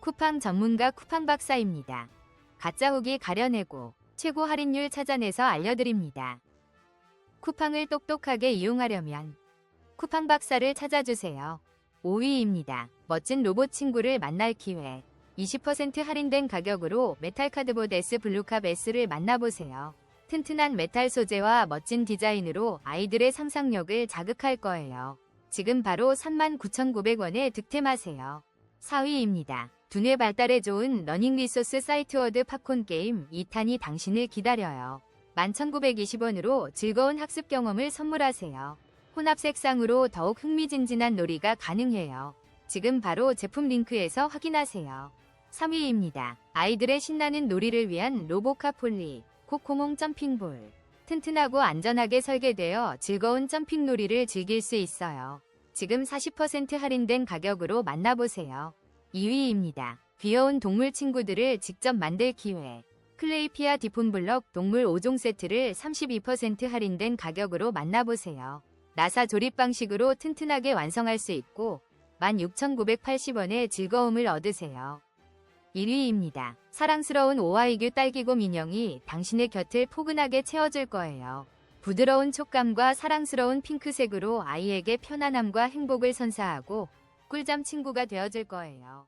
쿠팡 전문가 쿠팡 박사입니다. 가짜 후기 가려내고 최고 할인율 찾아내서 알려드립니다. 쿠팡을 똑똑하게 이용하려면 쿠팡 박사를 찾아주세요. 5위입니다. 멋진 로봇 친구를 만날 기회. 20% 할인된 가격으로 메탈 카드보드 S 블루캅 S를 만나보세요. 튼튼한 메탈 소재와 멋진 디자인으로 아이들의 상상력을 자극할 거예요. 지금 바로 39,900원에 득템하세요. 4위입니다. 두뇌 발달에 좋은 러닝 리소스 사이트워드 팝콘 게임 2탄이 당신을 기다려요. 11,920원으로 즐거운 학습 경험을 선물하세요. 혼합 색상으로 더욱 흥미진진한 놀이가 가능해요. 지금 바로 제품 링크에서 확인하세요. 3위입니다. 아이들의 신나는 놀이를 위한 로보카 폴리 코코몽 점핑볼. 튼튼하고 안전하게 설계되어 즐거운 점핑 놀이를 즐길 수 있어요. 지금 40% 할인된 가격으로 만나보세요. 2위입니다. 귀여운 동물 친구들을 직접 만들 기회. 클레이피아 디폰블럭 동물 5종 세트를 32% 할인된 가격으로 만나보세요. 나사 조립 방식으로 튼튼하게 완성할 수 있고 16,980원의 즐거움을 얻으세요. 1위입니다. 사랑스러운 오아이규 딸기곰 인형이 당신의 곁을 포근하게 채워줄 거예요. 부드러운 촉감과 사랑스러운 핑크색으로 아이에게 편안함과 행복을 선사하고 꿀잠 친구가 되어줄 거예요.